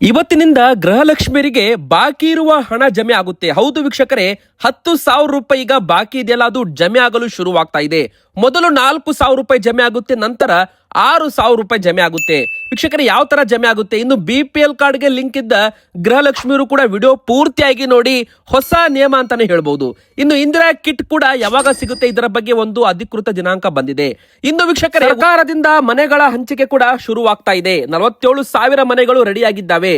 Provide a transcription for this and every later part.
ಇವತ್ತಿನಿಂದ ಗೃಹಲಕ್ಷ್ಮಿಯರಿಗೆ ಬಾಕಿ ಇರುವ ಹಣ ಜಮೆ ಆಗುತ್ತೆ. ಹೌದು ವೀಕ್ಷಕರೇ, ಹತ್ತು ಸಾವಿರ ರೂಪಾಯಿ ಈಗ ಬಾಕಿ ಇದೆಯಲ್ಲ, ಅದು ಜಮೆ ಆಗಲು ಶುರುವಾಗ್ತಾ ಇದೆ. ಮೊದಲು ನಾಲ್ಕು ಸಾವಿರ ರೂಪಾಯಿ ಜಮೆ ಆಗುತ್ತೆ, ನಂತರ ಆರು ಸಾವಿರ ರೂಪಾಯಿ ಜಮೆ ಆಗುತ್ತೆ. ವೀಕ್ಷಕರೇ, ಯಾವ ತರ ಜಮೆ ಆಗುತ್ತೆ? ಇನ್ನು ಬಿ ಪಿ ಎಲ್ ಕಾರ್ಡ್ಗೆ ಲಿಂಕ್ ಇದ್ದ ಗೃಹಲಕ್ಷ್ಮಿಯರು ಕೂಡ ವಿಡಿಯೋ ಪೂರ್ತಿಯಾಗಿ ನೋಡಿ ಹೊಸ ನಿಯಮ ಅಂತಾನೆ ಹೇಳ್ಬಹುದು ಇನ್ನು ಇಂದಿರಾ ಕಿಟ್ ಕೂಡ ಯಾವಾಗ ಸಿಗುತ್ತೆ? ಇದರ ಬಗ್ಗೆ ಒಂದು ಅಧಿಕೃತ ದಿನಾಂಕ ಬಂದಿದೆ. ಇನ್ನು ವೀಕ್ಷಕರೇ, ಸರ್ಕಾರದಿಂದ ಮನೆಗಳ ಹಂಚಿಕೆ ಕೂಡ ಶುರುವಾಗ್ತಾ ಇದೆ. ನಲವತ್ತೇಳು ಸಾವಿರ ಮನೆಗಳು ರೆಡಿ ಆಗಿದ್ದಾವೆ.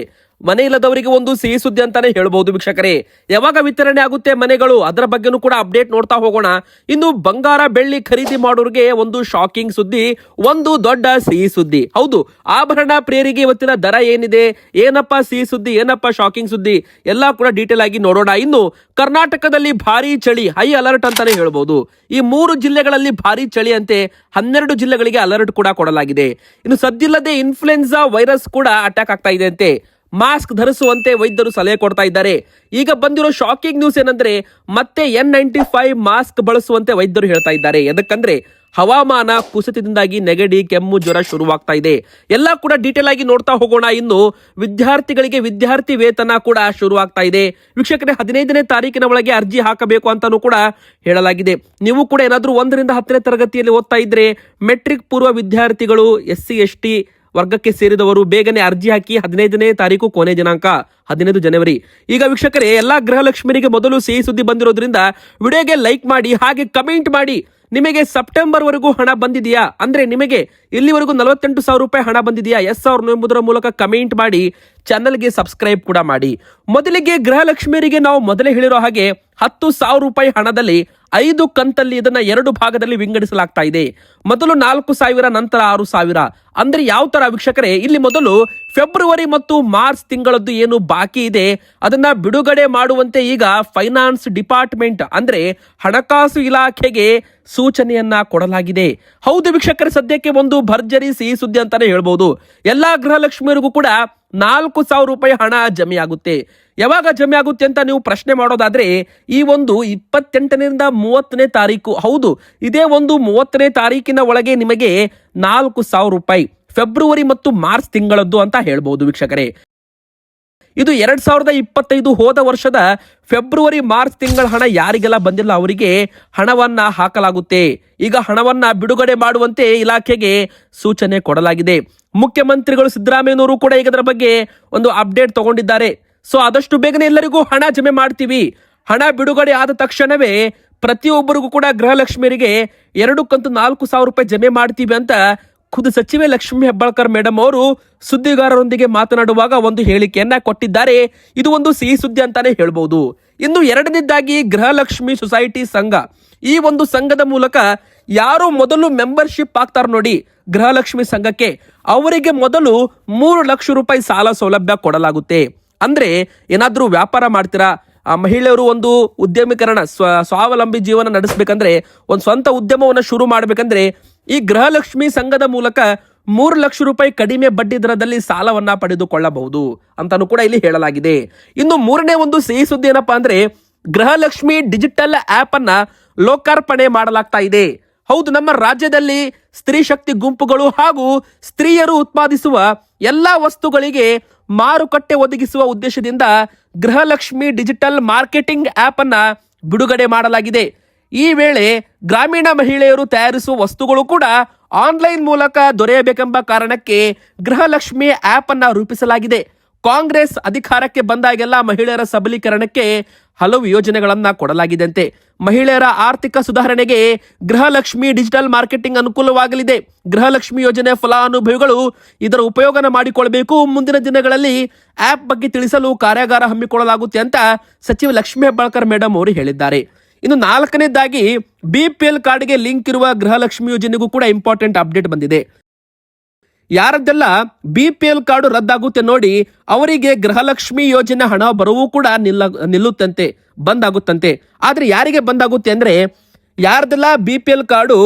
ಮನೆ ಇಲ್ಲದವರಿಗೆ ಒಂದು ಸಿಹಿ ಸುದ್ದಿ ಅಂತಾನೆ ಹೇಳಬಹುದು ವೀಕ್ಷಕರೇ. ಯಾವಾಗ ವಿತರಣೆ ಆಗುತ್ತೆ ಮನೆಗಳು? ಅದರ ಬಗ್ಗೆನೂ ಕೂಡ ಅಪ್ಡೇಟ್ ನೋಡ್ತಾ ಹೋಗೋಣ. ಇನ್ನು ಬಂಗಾರ ಬೆಳ್ಳಿ ಖರೀದಿ ಮಾಡೋರಿಗೆ ಒಂದು ಶಾಕಿಂಗ್ ಸುದ್ದಿ, ಒಂದು ದೊಡ್ಡ ಸಿಹಿ ಸುದ್ದಿ. ಹೌದು, ಆಭರಣ ಪ್ರಿಯರಿಗೆ ಇವತ್ತಿನ ದರ ಏನಿದೆ? ಏನಪ್ಪ ಸಿಹಿ ಸುದ್ದಿ, ಏನಪ್ಪ ಶಾಕಿಂಗ್ ಸುದ್ದಿ? ಎಲ್ಲ ಕೂಡ ಡೀಟೇಲ್ ಆಗಿ ನೋಡೋಣ. ಇನ್ನು ಕರ್ನಾಟಕದಲ್ಲಿ ಭಾರಿ ಚಳಿ, ಹೈ ಅಲರ್ಟ್ ಅಂತಾನೆ ಹೇಳಬಹುದು ಈ ಮೂರು ಜಿಲ್ಲೆಗಳಲ್ಲಿ ಭಾರಿ ಚಳಿ ಅಂತೆ ಹನ್ನೆರಡು ಜಿಲ್ಲೆಗಳಿಗೆ ಅಲರ್ಟ್ ಕೂಡ ಕೊಡಲಾಗಿದೆ. ಇನ್ನು ಸದ್ದಿಲ್ಲದೆ ಇನ್ಫ್ಲುಯೆನ್ಸಾ ವೈರಸ್ ಕೂಡ ಅಟ್ಯಾಕ್ ಆಗ್ತಾ ಇದೆ ಅಂತೆ. ಮಾಸ್ಕ್ ಧರಿಸುವಂತೆ ವೈದ್ಯರು ಸಲಹೆ ಕೊಡ್ತಾ ಇದ್ದಾರೆ. ಈಗ ಬಂದಿರೋ ಶಾಕಿಂಗ್ ನ್ಯೂಸ್ ಏನಂದ್ರೆ, ಮತ್ತೆ ಎನ್ ನೈಂಟಿ ಫೈವ್ ಮಾಸ್ಕ್ ಬಳಸುವಂತೆ ವೈದ್ಯರು ಹೇಳ್ತಾ ಇದ್ದಾರೆ. ಎದಕ್ಕಂದ್ರೆ, ಹವಾಮಾನ ಕುಸಿತದಿಂದಾಗಿ ನೆಗಡಿ, ಕೆಮ್ಮು, ಜ್ವರ ಶುರುವಾಗ್ತಾ ಇದೆ. ಎಲ್ಲ ಕೂಡ ಡೀಟೇಲ್ ಆಗಿ ನೋಡ್ತಾ ಹೋಗೋಣ. ಇನ್ನು ವಿದ್ಯಾರ್ಥಿಗಳಿಗೆ ವಿದ್ಯಾರ್ಥಿ ವೇತನ ಕೂಡ ಶುರುವಾಗ್ತಾ ಇದೆ. ವೀಕ್ಷಕರೇ, ಹದಿನೈದನೇ ತಾರೀಕಿನ ಒಳಗೆ ಅರ್ಜಿ ಹಾಕಬೇಕು ಅಂತಾನೂ ಕೂಡ ಹೇಳಲಾಗಿದೆ. ನೀವು ಕೂಡ ಏನಾದರೂ ಒಂದರಿಂದ ಹತ್ತನೇ ತರಗತಿಯಲ್ಲಿ ಓದ್ತಾ ಇದ್ರೆ ಮೆಟ್ರಿಕ್ ಪೂರ್ವ ವಿದ್ಯಾರ್ಥಿಗಳು ಎಸ್ ಸಿ ಎಸ್ ಟಿ ವರ್ಗಕ್ಕೆ ಸೇರಿದವರು ಬೇಗನೆ ಅರ್ಜಿ ಹಾಕಿ ಹದಿನೈದನೇ ತಾರೀಕು ಕೊನೆ ದಿನಾಂಕ, ಹದಿನೈದು ಜನವರಿ. ಈಗ ವೀಕ್ಷಕರೇ, ಎಲ್ಲಾ ಗೃಹಲಕ್ಷ್ಮಿನಿಗೆ ಮೊದಲು ಸಿಹಿ ಸುದ್ದಿ ಬಂದಿರೋದ್ರಿಂದ ವಿಡಿಯೋಗೆ ಲೈಕ್ ಮಾಡಿ, ಹಾಗೆ ಕಮೆಂಟ್ ಮಾಡಿ. ನಿಮಗೆ ಸೆಪ್ಟೆಂಬರ್ ವರೆಗೂ ಹಣ ಬಂದಿದೆಯಾ? ಅಂದ್ರೆ ನಿಮಗೆ ಇಲ್ಲಿವರೆಗೂ ನಲವತ್ತೆಂಟು ಸಾವಿರ ರೂಪಾಯಿ ಹಣ ಬಂದಿದೆಯಾ? ಎಸ್ ಸಾವಿರ ಎಂಬುದರ ಮೂಲಕ ಕಮೆಂಟ್ ಮಾಡಿ, ಚಾನಲ್ಗೆ ಸಬ್ಸ್ಕ್ರೈಬ್ ಕೂಡ ಮಾಡಿ. ಮೊದಲಿಗೆ ಗೃಹಲಕ್ಷ್ಮಿಯರಿಗೆ ನಾವು ಮೊದಲೇ ಹೇಳಿರೋ ಹಾಗೆ ಹತ್ತು ಸಾವಿರ ರೂಪಾಯಿ ಹಣದಲ್ಲಿ ಐದು ಕಂತಲ್ಲಿ ಇದನ್ನ ಎರಡು ಭಾಗದಲ್ಲಿ ವಿಂಗಡಿಸಲಾಗ್ತಾ ಇದೆ. ಮೊದಲು ನಾಲ್ಕು ಸಾವಿರ, ನಂತರ ಆರು ಸಾವಿರ. ಅಂದ್ರೆ ಯಾವ ತರ ವೀಕ್ಷಕರೇ, ಇಲ್ಲಿ ಮೊದಲು ಫೆಬ್ರವರಿ ಮತ್ತು ಮಾರ್ಚ್ ತಿಂಗಳದ್ದು ಏನು ಬಾಕಿ ಇದೆ, ಅದನ್ನ ಬಿಡುಗಡೆ ಮಾಡುವಂತೆ ಈಗ ಫೈನಾನ್ಸ್ ಡಿಪಾರ್ಟ್ಮೆಂಟ್ ಅಂದ್ರೆ ಹಣಕಾಸು ಇಲಾಖೆಗೆ ಸೂಚನೆಯನ್ನ ಕೊಡಲಾಗಿದೆ. ಹೌದು ವೀಕ್ಷಕರ, ಸದ್ಯಕ್ಕೆ ಒಂದು ಭರ್ಜರಿ ಸಿಹಿ ಸುದ್ದಿ ಅಂತಾನೆ ಹೇಳ್ಬೋದು. ಎಲ್ಲಾ ಗೃಹಲಕ್ಷ್ಮಿಯರಿಗೂ ಕೂಡ ನಾಲ್ಕು ಸಾವಿರ ರೂಪಾಯಿ ಹಣ ಜಮೆ ಆಗುತ್ತೆ ಯಾವಾಗ ಜಮೆ ಆಗುತ್ತೆ ಅಂತ ನೀವು ಪ್ರಶ್ನೆ ಮಾಡೋದಾದ್ರೆ, ಈ ಒಂದು ಇಪ್ಪತ್ತೆಂಟರಿಂದ ಮೂವತ್ತನೇ ತಾರೀಕು. ಹೌದು, ಇದೇ ಒಂದು ಮೂವತ್ತನೇ ತಾರೀಕಿನ ಒಳಗೆ ನಿಮಗೆ ನಾಲ್ಕು ಸಾವಿರ ರೂಪಾಯಿ. ಫೆಬ್ರವರಿ ಮತ್ತು ಮಾರ್ಚ್ ತಿಂಗಳದ್ದು ಅಂತ ಹೇಳ್ಬೋದು ವೀಕ್ಷಕರೇ. ಇದು ಎರಡ್ ಸಾವಿರದ ಇಪ್ಪತ್ತೈದು ಹೋದ ವರ್ಷದ ಫೆಬ್ರವರಿ ಮಾರ್ಚ್ ತಿಂಗಳ ಹಣ ಯಾರಿಗೆಲ್ಲ ಬಂದಿಲ್ಲ ಅವರಿಗೆ ಹಣವನ್ನ ಹಾಕಲಾಗುತ್ತೆ. ಈಗ ಹಣವನ್ನ ಬಿಡುಗಡೆ ಮಾಡುವಂತೆ ಇಲಾಖೆಗೆ ಸೂಚನೆ ಕೊಡಲಾಗಿದೆ. ಮುಖ್ಯಮಂತ್ರಿಗಳು ಸಿದ್ದರಾಮಯ್ಯನವರು ಕೂಡ ಈಗ ಅದರ ಬಗ್ಗೆ ಒಂದು ಅಪ್ಡೇಟ್ ತಗೊಂಡಿದ್ದಾರೆ. ಸೊ ಆದಷ್ಟು ಬೇಗನೆ ಎಲ್ಲರಿಗೂ ಹಣ ಜಮೆ ಮಾಡ್ತೀವಿ. ಹಣ ಬಿಡುಗಡೆ ಆದ ತಕ್ಷಣವೇ ಪ್ರತಿಯೊಬ್ಬರಿಗೂ ಕೂಡ ಗೃಹಲಕ್ಷ್ಮಿಯರಿಗೆ ಎರಡು ಕಂತು ನಾಲ್ಕು ಸಾವಿರ ರೂಪಾಯಿ ಜಮೆ ಮಾಡ್ತೀವಿ ಅಂತ ಖುದ್ದು ಸಚಿವೆ ಲಕ್ಷ್ಮಿ ಹೆಬ್ಬಾಳ್ಕರ್ ಮೇಡಮ್ ಅವರು ಸುದ್ದಿಗಾರರೊಂದಿಗೆ ಮಾತನಾಡುವಾಗ ಒಂದು ಹೇಳಿಕೆಯನ್ನ ಕೊಟ್ಟಿದ್ದಾರೆ. ಇದು ಒಂದು ಸಿಹಿ ಸುದ್ದಿ ಅಂತಾನೆ ಹೇಳ್ಬೋದು. ಇನ್ನು ಎರಡನೇದಾಗಿ ಗೃಹಲಕ್ಷ್ಮಿ ಸೊಸೈಟಿ ಸಂಘ. ಈ ಒಂದು ಸಂಘದ ಮೂಲಕ ಯಾರು ಮೊದಲು ಮೆಂಬರ್ಶಿಪ್ ಆಗ್ತಾರ ನೋಡಿ ಗೃಹಲಕ್ಷ್ಮಿ ಸಂಘಕ್ಕೆ ಅವರಿಗೆ ಮೊದಲು ಮೂರು ಲಕ್ಷ ರೂಪಾಯಿ ಸಾಲ ಸೌಲಭ್ಯ ಕೊಡಲಾಗುತ್ತೆ. ಅಂದ್ರೆ ಏನಾದರೂ ವ್ಯಾಪಾರ ಮಾಡ್ತೀರಾ? ಆ ಮಹಿಳೆಯರು ಒಂದು ಉದ್ಯಮೀಕರಣ ಸ್ವ, ಸ್ವಾವಲಂಬಿ ಜೀವನ ನಡೆಸಬೇಕಂದ್ರೆ, ಒಂದು ಸ್ವಂತ ಉದ್ಯಮವನ್ನು ಶುರು ಮಾಡಬೇಕಂದ್ರೆ ಈ ಗೃಹಲಕ್ಷ್ಮಿ ಸಂಘದ ಮೂಲಕ ಮೂರು ಲಕ್ಷ ರೂಪಾಯಿ ಕಡಿಮೆ ಬಡ್ಡಿ ದರದಲ್ಲಿ ಸಾಲವನ್ನ ಪಡೆದುಕೊಳ್ಳಬಹುದು ಅಂತಾನು ಕೂಡ ಇಲ್ಲಿ ಹೇಳಲಾಗಿದೆ. ಇನ್ನು ಮೂರನೇ ಒಂದು ಸಿಹಿ ಸುದ್ದಿ ಏನಪ್ಪಾ ಅಂದ್ರೆ, ಗೃಹಲಕ್ಷ್ಮಿ ಡಿಜಿಟಲ್ ಆಪ್ ಅನ್ನ ಲೋಕಾರ್ಪಣೆ ಮಾಡಲಾಗ್ತಾ ಇದೆ. ಹೌದು, ನಮ್ಮ ರಾಜ್ಯದಲ್ಲಿ ಸ್ತ್ರೀ ಶಕ್ತಿ ಗುಂಪುಗಳು ಹಾಗೂ ಸ್ತ್ರೀಯರು ಉತ್ಪಾದಿಸುವ ಎಲ್ಲಾ ವಸ್ತುಗಳಿಗೆ ಮಾರುಕಟ್ಟೆ ಒದಗಿಸುವ ಉದ್ದೇಶದಿಂದ ಗೃಹಲಕ್ಷ್ಮಿ ಡಿಜಿಟಲ್ ಮಾರ್ಕೆಟಿಂಗ್ ಆಪ್ ಅನ್ನ ಬಿಡುಗಡೆ ಮಾಡಲಾಗಿದೆ. ಈ ವೇಳೆ ಗ್ರಾಮೀಣ ಮಹಿಳೆಯರು ತಯಾರಿಸುವ ವಸ್ತುಗಳು ಕೂಡ ಆನ್ಲೈನ್ ಮೂಲಕ ದೊರೆಯಬೇಕೆಂಬ ಕಾರಣಕ್ಕೆ ಗೃಹಲಕ್ಷ್ಮಿ ಆಪ್ ಅನ್ನು ರೂಪಿಸಲಾಗಿದೆ. ಕಾಂಗ್ರೆಸ್ ಅಧಿಕಾರಕ್ಕೆ ಬಂದಾಗೆಲ್ಲ ಮಹಿಳೆಯರ ಸಬಲೀಕರಣಕ್ಕೆ ಹಲವು ಯೋಜನೆಗಳನ್ನು ಕೊಡಲಾಗಿದೆಂತೆ ಮಹಿಳೆಯರ ಆರ್ಥಿಕ ಸುಧಾರಣೆಗೆ ಗೃಹಲಕ್ಷ್ಮಿ ಡಿಜಿಟಲ್ ಮಾರ್ಕೆಟಿಂಗ್ ಅನುಕೂಲವಾಗಲಿದೆ. ಗೃಹಲಕ್ಷ್ಮಿ ಯೋಜನೆ ಫಲಾನುಭವಿಗಳು ಇದರ ಉಪಯೋಗನ ಮಾಡಿಕೊಳ್ಳಬೇಕು ಮುಂದಿನ ದಿನಗಳಲ್ಲಿ ಆಪ್ ಬಗ್ಗೆ ತಿಳಿಸಲು ಕಾರ್ಯಾಗಾರ ಹಮ್ಮಿಕೊಳ್ಳಲಾಗುತ್ತೆ ಅಂತ ಸಚಿವ ಲಕ್ಷ್ಮೀ ಹೆಬ್ಬಾಳ್ಕರ್ ಮೇಡಮ್ ಅವರು ಹೇಳಿದ್ದಾರೆ. ಇನ್ನು ನಾಲ್ಕನೇದಾಗಿ ಬಿ ಪಿ ಎಲ್ ಕಾರ್ಡ್ಗೆ ಲಿಂಕ್ ಇರುವ ಗೃಹಲಕ್ಷ್ಮಿ ಯೋಜನೆಗೂ ಕೂಡ ಇಂಪಾರ್ಟೆಂಟ್ ಅಪ್ಡೇಟ್ ಬಂದಿದೆ. ಯಾರದ್ದೆಲ್ಲ ಬಿ ಪಿ ಎಲ್ ಕಾರ್ಡು ರದ್ದಾಗುತ್ತೆ ನೋಡಿ ಅವರಿಗೆ ಗೃಹಲಕ್ಷ್ಮಿ ಯೋಜನೆ ಹಣ ಬರವೂ ಕೂಡ ನಿಲ್ಲ, ನಿಲ್ಲುತ್ತಂತೆ, ಬಂದಾಗುತ್ತಂತೆ. ಆದ್ರೆ ಯಾರಿಗೆ ಬಂದಾಗುತ್ತೆ ಅಂದ್ರೆ ಯಾರ್ದೆಲ್ಲ ಬಿ ಪಿ ಎಲ್ ಕಾರ್ಡು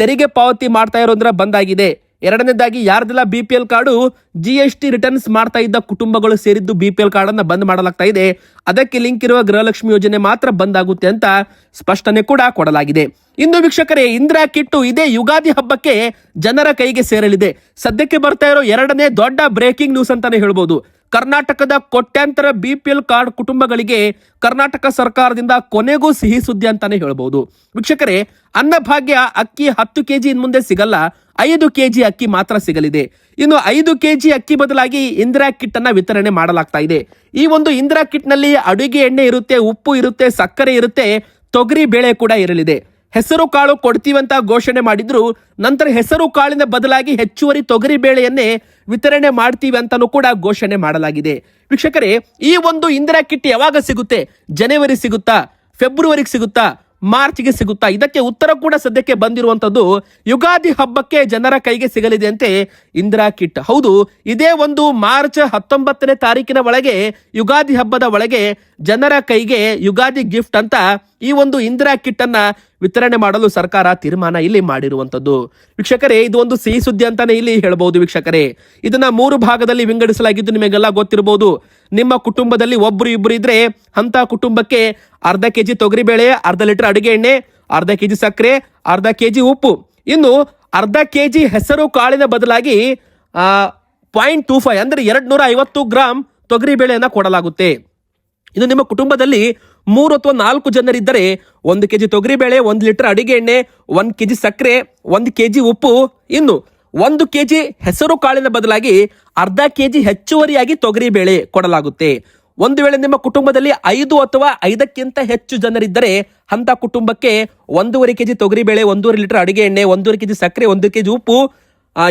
ತೆರಿಗೆ ಪಾವತಿ ಮಾಡ್ತಾ ಇರೋದ್ರ ಬಂದಾಗಿದೆ. ಎರಡನೇದಾಗಿ ಯಾರ್ದೆಲ್ಲ B P L card G S T returns ಮಾಡ್ತಾ ಇದ್ದ ಕುಟುಂಬಗಳು ಸೇರಿದ್ದು ಬಿ ಪಿ ಎಲ್ ಕಾರ್ಡ್ ಬಂದ್ ಮಾಡಲಾಗ್ತಾ ಇದೆ. ಅದಕ್ಕೆ ಲಿಂಕ್ ಇರುವ ಗೃಹಲಕ್ಷ್ಮಿ ಯೋಜನೆ ಮಾತ್ರ ಬಂದ್ ಆಗುತ್ತೆ ಅಂತ ಸ್ಪಷ್ಟನೆ ಕೂಡ ಕೊಡಲಾಗಿದೆ. ಇಂದು ವೀಕ್ಷಕರೇ, ಇಂದಿರಾ ಕಿಟ್ಟು ಇದೇ ಯುಗಾದಿ ಹಬ್ಬಕ್ಕೆ ಜನರ ಕೈಗೆ ಸೇರಲಿದೆ. ಸದ್ಯಕ್ಕೆ ಬರ್ತಾ ಇರೋ ಎರಡನೇ ದೊಡ್ಡ ಬ್ರೇಕಿಂಗ್ ನ್ಯೂಸ್ ಅಂತಾನೆ ಹೇಳ್ಬೋದು. ಕರ್ನಾಟಕದ ಕೋಟ್ಯಾಂತರ ಬಿ ಪಿ ಎಲ್ ಕಾರ್ಡ್ ಕುಟುಂಬಗಳಿಗೆ ಕರ್ನಾಟಕ ಸರ್ಕಾರದಿಂದ ಕೊನೆಗೂ ಸಿಹಿ ಸುದ್ದಿ ಅಂತಾನೆ ಹೇಳ್ಬೋದು. ವೀಕ್ಷಕರೇ, ಅನ್ನಭಾಗ್ಯ ಅಕ್ಕಿ ಹತ್ತು ಕೆಜಿ ಇನ್ ಮುಂದೆ ಸಿಗಲ್ಲ, ಐದು ಕೆಜಿ ಅಕ್ಕಿ ಮಾತ್ರ ಸಿಗಲಿದೆ. ಇನ್ನು ಐದು ಕೆಜಿ ಅಕ್ಕಿ ಬದಲಾಗಿ ಇಂದಿರಾ ಕಿಟ್ ಅನ್ನ ವಿತರಣೆ ಮಾಡಲಾಗ್ತಾ ಇದೆ. ಈ ಒಂದು ಇಂದಿರಾ ಕಿಟ್ನಲ್ಲಿ ಅಡುಗೆ ಎಣ್ಣೆ ಇರುತ್ತೆ, ಉಪ್ಪು ಇರುತ್ತೆ, ಸಕ್ಕರೆ ಇರುತ್ತೆ, ತೊಗರಿ ಬೇಳೆ ಕೂಡ ಇರಲಿದೆ. ಹೆಸರು ಕಾಳು ಕೊಡ್ತೀವಂತ ಘೋಷಣೆ ಮಾಡಿದ್ರು, ನಂತರ ಹೆಸರು ಕಾಳಿನ ಬದಲಾಗಿ ಹೆಚ್ಚುವರಿ ತೊಗರಿ ಬೇಳೆಯನ್ನೇ ವಿತರಣೆ ಮಾಡ್ತೀವಿ ಅಂತಾನೂ ಕೂಡ ಘೋಷಣೆ ಮಾಡಲಾಗಿದೆ. ವೀಕ್ಷಕರೇ, ಈ ಒಂದು ಇಂದಿರಾ ಕಿಟ್ ಯಾವಾಗ ಸಿಗುತ್ತೆ? ಜನವರಿ ಸಿಗುತ್ತಾ? ಫೆಬ್ರವರಿಗೆ ಸಿಗುತ್ತಾ? ಮಾರ್ಚ್ಗೆ ಸಿಗುತ್ತಾ? ಇದಕ್ಕೆ ಉತ್ತರ ಕೂಡ ಸದ್ಯಕ್ಕೆ ಬಂದಿರುವಂತದ್ದು ಯುಗಾದಿ ಹಬ್ಬಕ್ಕೆ ಜನರ ಕೈಗೆ ಸಿಗಲಿದೆ ಅಂತೆ ಇಂದಿರಾ ಕಿಟ್. ಹೌದು, ಇದೇ ಒಂದು ಮಾರ್ಚ್ ಹತ್ತೊಂಬತ್ತನೇ ತಾರೀಕಿನ ಒಳಗೆ, ಯುಗಾದಿ ಹಬ್ಬದ ಒಳಗೆ ಜನರ ಕೈಗೆ ಯುಗಾದಿ ಗಿಫ್ಟ್ ಅಂತ ಈ ಒಂದು ಇಂದಿರಾ ಕಿಟ್ ಅನ್ನ ವಿತರಣೆ ಮಾಡಲು ಸರ್ಕಾರ ತೀರ್ಮಾನ ಇಲ್ಲಿ ಮಾಡಿರುವಂತದ್ದು ವೀಕ್ಷಕರೇ, ಇದು ಒಂದು ಸಿಹಿ ಸುದ್ದಿ ಅಂತಾನೆ ಇಲ್ಲಿ ಹೇಳಬಹುದು ವೀಕ್ಷಕರೇ. ಇದನ್ನ ಮೂರು ಭಾಗದಲ್ಲಿ ವಿಂಗಡಿಸಲಾಗಿದ್ದು ನಿಮಗೆಲ್ಲ ಗೊತ್ತಿರಬಹುದು. ನಿಮ್ಮ ಕುಟುಂಬದಲ್ಲಿ ಒಬ್ರು ಇಬ್ರು ಇದ್ರೆ ಅಂತ ಕುಟುಂಬಕ್ಕೆ ಅರ್ಧ ಕೆಜಿ ತೊಗರಿಬೇಳೆ ಅರ್ಧ ಲೀಟರ್ ಅಡುಗೆ ಎಣ್ಣೆ, ಅರ್ಧ ಕೆಜಿ ಸಕ್ಕರೆ, ಅರ್ಧ ಕೆಜಿ ಉಪ್ಪು. ಇನ್ನು ಅರ್ಧ ಕೆಜಿ ಹೆಸರು ಕಾಳಿನ ಬದಲಾಗಿ ಪಾಯಿಂಟ್ ಟೂ ಫೈವ್ ಅಂದ್ರೆ ಎರಡು ನೂರ ಐವತ್ತು ಗ್ರಾಮ್ ತೊಗರಿ ಬೇಳೆಯನ್ನು ಕೊಡಲಾಗುತ್ತೆ. ಇನ್ನು ನಿಮ್ಮ ಕುಟುಂಬದಲ್ಲಿ ಮೂರು ಅಥವಾ ನಾಲ್ಕು ಜನರಿದ್ದರೆ ಒಂದು ಕೆಜಿ ತೊಗರಿಬೇಳೆ ಒಂದು ಲೀಟರ್ ಅಡಿಗೆ ಎಣ್ಣೆ, ಒಂದು ಕೆಜಿ ಸಕ್ಕರೆ, ಒಂದು ಕೆಜಿ ಉಪ್ಪು. ಇನ್ನು ಒಂದು ಕೆಜಿ ಹೆಸರು ಕಾಳಿನ ಬದಲಾಗಿ ಅರ್ಧ ಕೆಜಿ ಹೆಚ್ಚುವರಿಯಾಗಿ ತೊಗರಿಬೇಳೆ ಕೊಡಲಾಗುತ್ತೆ. ಒಂದು ವೇಳೆ ನಿಮ್ಮ ಕುಟುಂಬದಲ್ಲಿ ಐದು ಅಥವಾ ಐದಕ್ಕಿಂತ ಹೆಚ್ಚು ಜನರಿದ್ದರೆ ಅಂತ ಕುಟುಂಬಕ್ಕೆ ಒಂದೂವರೆ ಕೆಜಿ ತೊಗರಿಬೇಳೆ ಒಂದೂವರೆ ಲೀಟರ್ ಅಡುಗೆ ಎಣ್ಣೆ, ಒಂದೂವರೆ ಕೆಜಿ ಸಕ್ಕರೆ, ಒಂದು ಕೆಜಿ ಉಪ್ಪು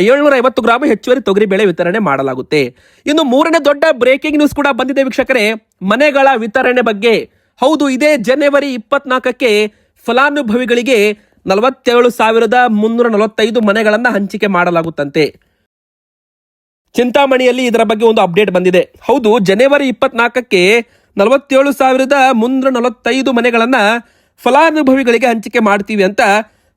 ಏಳ್ನೂರ ಐವತ್ತು ಗ್ರಾಮ್ ಹೆಚ್ಚುವರಿ ತೊಗರಿಬೇಳೆ ವಿತರಣೆ ಮಾಡಲಾಗುತ್ತೆ. ಇನ್ನು ಮೂರನೇ ದೊಡ್ಡ ಬ್ರೇಕಿಂಗ್ ನ್ಯೂಸ್ ಕೂಡ ಬಂದಿದೆ ವೀಕ್ಷಕರೇ. ಮನೆಗಳ ವಿತರಣೆ ಬಗ್ಗೆ. ಹೌದು, ಇದೇ ಜನವರಿ ಇಪ್ಪತ್ನಾಲ್ಕಕ್ಕೆ ಫಲಾನುಭವಿಗಳಿಗೆ ನಲವತ್ತೇಳು ಸಾವಿರದ ಮುನ್ನೂರ ನಲವತ್ತೈದು ಮನೆಗಳನ್ನು ಹಂಚಿಕೆ ಮಾಡಲಾಗುತ್ತಂತೆ. ಚಿಂತಾಮಣಿಯಲ್ಲಿ ಇದರ ಬಗ್ಗೆ ಒಂದು ಅಪ್ಡೇಟ್ ಬಂದಿದೆ. ಹೌದು, ಜನವರಿ ಇಪ್ಪತ್ನಾಲ್ಕಕ್ಕೆ ನಲವತ್ತೇಳು ಸಾವಿರದ ಮುನ್ನೂರ ನಲವತ್ತೈದು ಮನೆಗಳನ್ನು ಫಲಾನುಭವಿಗಳಿಗೆ ಹಂಚಿಕೆ ಮಾಡ್ತೀವಿ ಅಂತ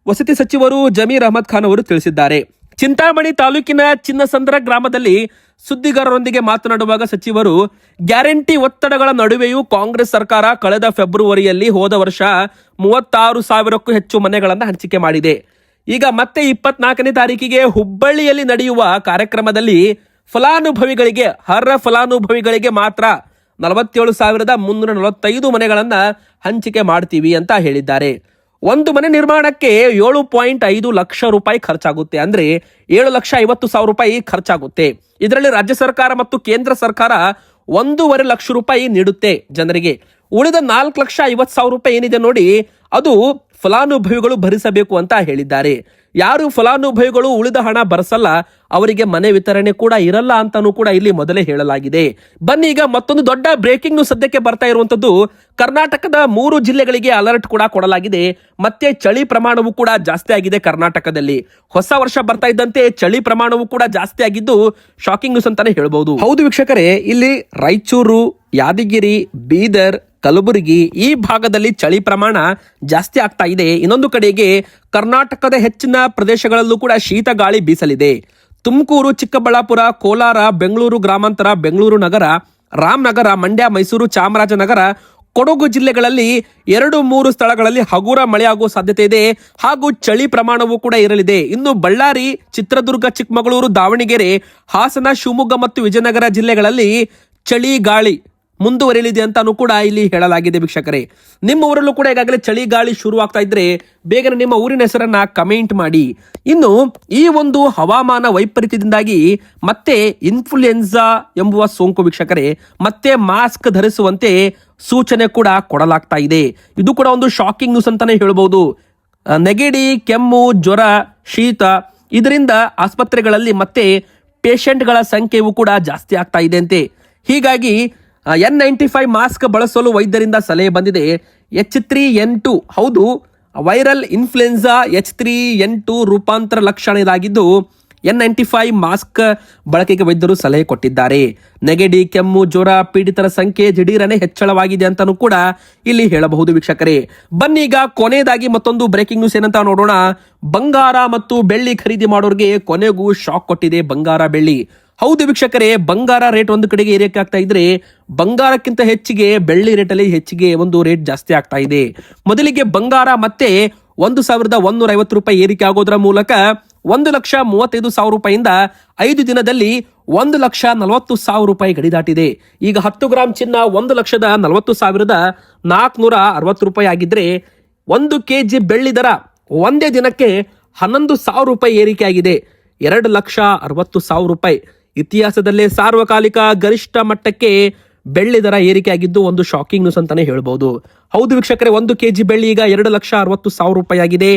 ವಸತಿ ಸಚಿವರು ಜಮೀರ್ ಅಹಮದ್ ಖಾನ್ ಅವರು ತಿಳಿಸಿದ್ದಾರೆ. ಚಿಂತಾಮಣಿ ತಾಲೂಕಿನ ಚಿನ್ನಸಂದ್ರ ಗ್ರಾಮದಲ್ಲಿ ಸುದ್ದಿಗಾರರೊಂದಿಗೆ ಮಾತನಾಡುವಾಗ ಸಚಿವರು, ಗ್ಯಾರಂಟಿ ಒತ್ತಡಗಳ ನಡುವೆಯೂ ಕಾಂಗ್ರೆಸ್ ಸರ್ಕಾರ ಕಳೆದ ಫೆಬ್ರವರಿಯಲ್ಲಿ ಹೋದ ವರ್ಷ ಮೂವತ್ತಾರು ಸಾವಿರಕ್ಕೂ ಹೆಚ್ಚು ಮನೆಗಳನ್ನು ಹಂಚಿಕೆ ಮಾಡಿದೆ. ಈಗ ಮತ್ತೆ ಇಪ್ಪತ್ನಾಲ್ಕನೇ ತಾರೀಕಿಗೆ ಹುಬ್ಬಳ್ಳಿಯಲ್ಲಿ ನಡೆಯುವ ಕಾರ್ಯಕ್ರಮದಲ್ಲಿ ಫಲಾನುಭವಿಗಳಿಗೆ, ಅರ್ಹ ಫಲಾನುಭವಿಗಳಿಗೆ ಮಾತ್ರ ನಲವತ್ತೇಳು ಸಾವಿರದ ಮುನ್ನೂರ ನಲವತ್ತೈದು ಮನೆಗಳನ್ನು ಹಂಚಿಕೆ ಮಾಡ್ತೀವಿ ಅಂತ ಹೇಳಿದ್ದಾರೆ. ಒಂದು ಮನೆ ನಿರ್ಮಾಣಕ್ಕೆ ಏಳು ಪಾಯಿಂಟ್ ಐದು ಲಕ್ಷ ರೂಪಾಯಿ ಖರ್ಚಾಗುತ್ತೆ. ಅಂದ್ರೆ ಏಳು ಲಕ್ಷ ಐವತ್ತು ಸಾವಿರ ರೂಪಾಯಿ ಖರ್ಚಾಗುತ್ತೆ. ಇದರಲ್ಲಿ ರಾಜ್ಯ ಸರ್ಕಾರ ಮತ್ತು ಕೇಂದ್ರ ಸರ್ಕಾರ ಒಂದೂವರೆ ಲಕ್ಷ ರೂಪಾಯಿ ನೀಡುತ್ತೆ ಜನರಿಗೆ. ಉಳಿದ ನಾಲ್ಕು ಲಕ್ಷ ಐವತ್ತು ಸಾವಿರ ರೂಪಾಯಿ ಏನಿದೆ ನೋಡಿ, ಅದು ಫಲಾನುಭವಿಗಳು ಭರಿಸಬೇಕು ಅಂತ ಹೇಳಿದ್ದಾರೆ. ಯಾರು ಫಲಾನುಭವಿಗಳು ಉಳಿದ ಹಣ ಬರಸಲ್ಲ, ಅವರಿಗೆ ಮನೆ ವಿತರಣೆ ಕೂಡ ಇರಲ್ಲ ಅಂತಾನೂ ಕೂಡ ಇಲ್ಲಿ ಮೊದಲೇ ಹೇಳಲಾಗಿದೆ. ಬನ್ನಿ ಈಗ ಮತ್ತೊಂದು ದೊಡ್ಡ ಬ್ರೇಕಿಂಗ್ ಸದ್ಯಕ್ಕೆ ಬರ್ತಾ ಇರುವಂತದ್ದು ಕರ್ನಾಟಕದ ಮೂರು ಜಿಲ್ಲೆಗಳಿಗೆ ಅಲರ್ಟ್ ಕೂಡ ಕೊಡಲಾಗಿದೆ. ಮತ್ತೆ ಚಳಿ ಪ್ರಮಾಣವು ಕೂಡ ಜಾಸ್ತಿ ಆಗಿದೆ ಕರ್ನಾಟಕದಲ್ಲಿ. ಹೊಸ ವರ್ಷ ಬರ್ತಾ ಇದ್ದಂತೆ ಚಳಿ ಪ್ರಮಾಣವು ಕೂಡ ಜಾಸ್ತಿ ಆಗಿದ್ದು ಶಾಕಿಂಗ್ ನ್ಯೂಸ್ ಅಂತಾನೆ ಹೇಳ್ಬಹುದು ಹೌದು ವೀಕ್ಷಕರೇ, ಇಲ್ಲಿ ರಾಯಚೂರು, ಯಾದಗಿರಿ, ಬೀದರ್ ಕಲಬುರಗಿ ಈ ಭಾಗದಲ್ಲಿ ಚಳಿ ಪ್ರಮಾಣ ಜಾಸ್ತಿ ಆಗ್ತಾ ಇದೆ. ಇನ್ನೊಂದು ಕಡೆಗೆ ಕರ್ನಾಟಕದ ಹೆಚ್ಚಿನ ಪ್ರದೇಶಗಳಲ್ಲೂ ಕೂಡ ಶೀತ ಗಾಳಿ ಬೀಸಲಿದೆ. ತುಮಕೂರು, ಚಿಕ್ಕಬಳ್ಳಾಪುರ, ಕೋಲಾರ, ಬೆಂಗಳೂರು ಗ್ರಾಮಾಂತರ, ಬೆಂಗಳೂರು ನಗರ, ರಾಮನಗರ, ಮಂಡ್ಯ, ಮೈಸೂರು, ಚಾಮರಾಜನಗರ, ಕೊಡಗು ಜಿಲ್ಲೆಗಳಲ್ಲಿ ಎರಡು ಮೂರು ಸ್ಥಳಗಳಲ್ಲಿ ಹಗುರ ಮಳೆಯಾಗುವ ಸಾಧ್ಯತೆ ಇದೆ. ಹಾಗೂ ಚಳಿ ಪ್ರಮಾಣವೂ ಕೂಡ ಇರಲಿದೆ. ಇನ್ನು ಬಳ್ಳಾರಿ, ಚಿತ್ರದುರ್ಗ, ಚಿಕ್ಕಮಗಳೂರು, ದಾವಣಗೆರೆ, ಹಾಸನ, ಶಿವಮೊಗ್ಗ ಮತ್ತು ವಿಜಯನಗರ ಜಿಲ್ಲೆಗಳಲ್ಲಿ ಚಳಿ ಗಾಳಿ ಮುಂದುವರಿಯಲಿದೆ ಅಂತಾನೂ ಕೂಡ ಇಲ್ಲಿ ಹೇಳಲಾಗಿದೆ ವೀಕ್ಷಕರೇ. ನಿಮ್ಮ ಊರಲ್ಲೂ ಕೂಡ ಈಗಾಗಲೇ ಚಳಿ ಗಾಳಿ ಶುರುವಾಗ್ತಾ ಇದ್ರೆ ಬೇಗನೆ ನಿಮ್ಮ ಊರಿನ ಹೆಸರನ್ನ ಕಮೆಂಟ್ ಮಾಡಿ. ಇನ್ನು ಈ ಒಂದು ಹವಾಮಾನ ವೈಪರೀತ್ಯದಿಂದಾಗಿ ಮತ್ತೆ ಇನ್ಫ್ಲುಯೆನ್ಸಾ ಎಂಬುವ ಸೋಂಕು ವೀಕ್ಷಕರೇ, ಮತ್ತೆ ಮಾಸ್ಕ್ ಧರಿಸುವಂತೆ ಸೂಚನೆ ಕೂಡ ಕೊಡಲಾಗ್ತಾ ಇದೆ. ಇದು ಕೂಡ ಒಂದು ಶಾಕಿಂಗ್ ನ್ಯೂಸ್ ಅಂತಾನೆ ಹೇಳ್ಬೋದು. ನೆಗಡಿ, ಕೆಮ್ಮು, ಜ್ವರ, ಶೀತ, ಇದರಿಂದ ಆಸ್ಪತ್ರೆಗಳಲ್ಲಿ ಮತ್ತೆ ಪೇಷಂಟ್ಗಳ ಸಂಖ್ಯೆಯೂ ಕೂಡ ಜಾಸ್ತಿ ಆಗ್ತಾ ಇದೆ ಅಂತೆ. ಹೀಗಾಗಿ ಎನ್ ನೈಂಟಿ ಫೈವ್ ಮಾಸ್ಕ್ ಬಳಸಲು ವೈದ್ಯರಿಂದ ಸಲಹೆ ಬಂದಿದೆ. ಎಚ್ ತ್ರೀ ಎನ್ ಟು, ಹೌದು, viral influenza H three N two ರೂಪಾಂತರ ಲಕ್ಷಣ ಇದಾಗಿದ್ದು, ಎನ್ ನೈಂಟಿ ಫೈವ್ ಮಾಸ್ಕ್ ಬಳಕೆಗೆ ವೈದ್ಯರು ಸಲಹೆ ಕೊಟ್ಟಿದ್ದಾರೆ. ನೆಗಡಿ, ಕೆಮ್ಮು, ಜ್ವರ, ಪೀಡಿತರ ಸಂಖ್ಯೆ ದಿಢೀರನೆ ಹೆಚ್ಚಳವಾಗಿದೆ ಅಂತಾನೂ ಕೂಡ ಇಲ್ಲಿ ಹೇಳಬಹುದು ವೀಕ್ಷಕರೇ. ಬನ್ನಿ ಈಗ ಕೊನೆಯದಾಗಿ ಮತ್ತೊಂದು ಬ್ರೇಕಿಂಗ್ ನ್ಯೂಸ್ ಏನಂತ ನೋಡೋಣ. ಬಂಗಾರ ಮತ್ತು ಬೆಳ್ಳಿ ಖರೀದಿ ಮಾಡೋರಿಗೆ ಕೊನೆಗೂ ಶಾಕ್ ಕೊಟ್ಟಿದೆ ಬಂಗಾರ ಬೆಳ್ಳಿ. ಹೌದು ವೀಕ್ಷಕರೇ, ಬಂಗಾರ ರೇಟ್ ಒಂದು ಕಡೆಗೆ ಏರಿಕೆ ಆಗ್ತಾ ಇದ್ರೆ ಬಂಗಾರಕ್ಕಿಂತ ಹೆಚ್ಚಿಗೆ ಬೆಳ್ಳಿ ರೇಟಲ್ಲಿ ಹೆಚ್ಚಿಗೆ ಒಂದು ರೇಟ್ ಜಾಸ್ತಿ ಆಗ್ತಾ ಇದೆ. ಮೊದಲಿಗೆ ಬಂಗಾರ ಮತ್ತೆ ಒಂದು ಸಾವಿರದ ಒಂದೂರ ಐವತ್ತು ರೂಪಾಯಿ ಏರಿಕೆ ಆಗೋದ್ರ ಮೂಲಕ ಒಂದು ಲಕ್ಷ ಮೂವತ್ತೈದು ಸಾವಿರ ರೂಪಾಯಿಂದ ಐದು ದಿನದಲ್ಲಿ ಒಂದು ಲಕ್ಷ ನಲವತ್ತು ಸಾವಿರ ರೂಪಾಯಿ ಗಡಿ ದಾಟಿದೆ. ಈಗ ಹತ್ತು ಗ್ರಾಮ್ ಚಿನ್ನ ಒಂದು ಲಕ್ಷದ ನಲವತ್ತು ಸಾವಿರದ ನಾಲ್ಕುನೂರ ಅರವತ್ತು ರೂಪಾಯಿ ಆಗಿದ್ರೆ ಒಂದು ಕೆ ಜಿ ಬೆಳ್ಳಿ ದರ ಒಂದೇ ದಿನಕ್ಕೆ ಹನ್ನೊಂದು ಸಾವಿರ ರೂಪಾಯಿ ಏರಿಕೆ ಆಗಿದೆ. ಎರಡು ಲಕ್ಷ ಅರವತ್ತು ಸಾವಿರ ರೂಪಾಯಿ. ಇತಿಹಾಸದಲ್ಲೇ ಸಾರ್ವಕಾಲಿಕ ಗರಿಷ್ಠ ಮಟ್ಟಕ್ಕೆ ಬೆಳ್ಳಿ ದರ ಏರಿಕೆ ಆಗಿದ್ದು ಒಂದು ಶಾಕಿಂಗ್ ನ್ಯೂಸ್ ಅಂತಾನೆ ಹೇಳ್ಬೋದು. ಹೌದು ವೀಕ್ಷಕರೇ, ಒಂದು ಕೆಜಿ ಬೆಳ್ಳಿ ಈಗ ಎರಡು ಲಕ್ಷ ಅರವತ್ತು ಸಾವಿರ ರೂಪಾಯಿ ಆಗಿದೆ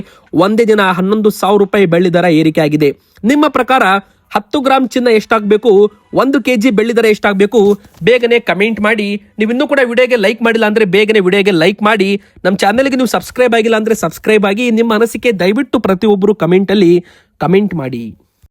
ಒಂದೇ ದಿನ ಹನ್ನೊಂದು ಸಾವಿರ ರೂಪಾಯಿ ಬೆಳ್ಳಿ ದರ ಏರಿಕೆ ಆಗಿದೆ ನಿಮ್ಮ ಪ್ರಕಾರ ಹತ್ತು ಗ್ರಾಮ್ ಚಿನ್ನ ಎಷ್ಟಾಗಬೇಕು? ಒಂದು ಕೆ ಜಿ ಬೆಳ್ಳಿ ದರ ಎಷ್ಟಾಗಬೇಕು? ಬೇಗನೆ ಕಮೆಂಟ್ ಮಾಡಿ. ನೀವು ಇನ್ನೂ ಕೂಡ ವಿಡಿಯೋಗೆ ಲೈಕ್ ಮಾಡಿಲ್ಲ ಅಂದರೆ ಬೇಗನೆ ವಿಡಿಯೋಗೆ ಲೈಕ್ ಮಾಡಿ. ನಮ್ಮ ಚಾನಲ್ಗೆ ನೀವು ಸಬ್ಸ್ಕ್ರೈಬ್ ಆಗಿಲ್ಲ ಅಂದರೆ ಸಬ್ಸ್ಕ್ರೈಬ್ ಆಗಿ. ನಿಮ್ಮ ಅನಿಸಿಕೆ ದಯವಿಟ್ಟು ಪ್ರತಿಯೊಬ್ಬರು ಕಮೆಂಟಲ್ಲಿ ಕಮೆಂಟ್ ಮಾಡಿ.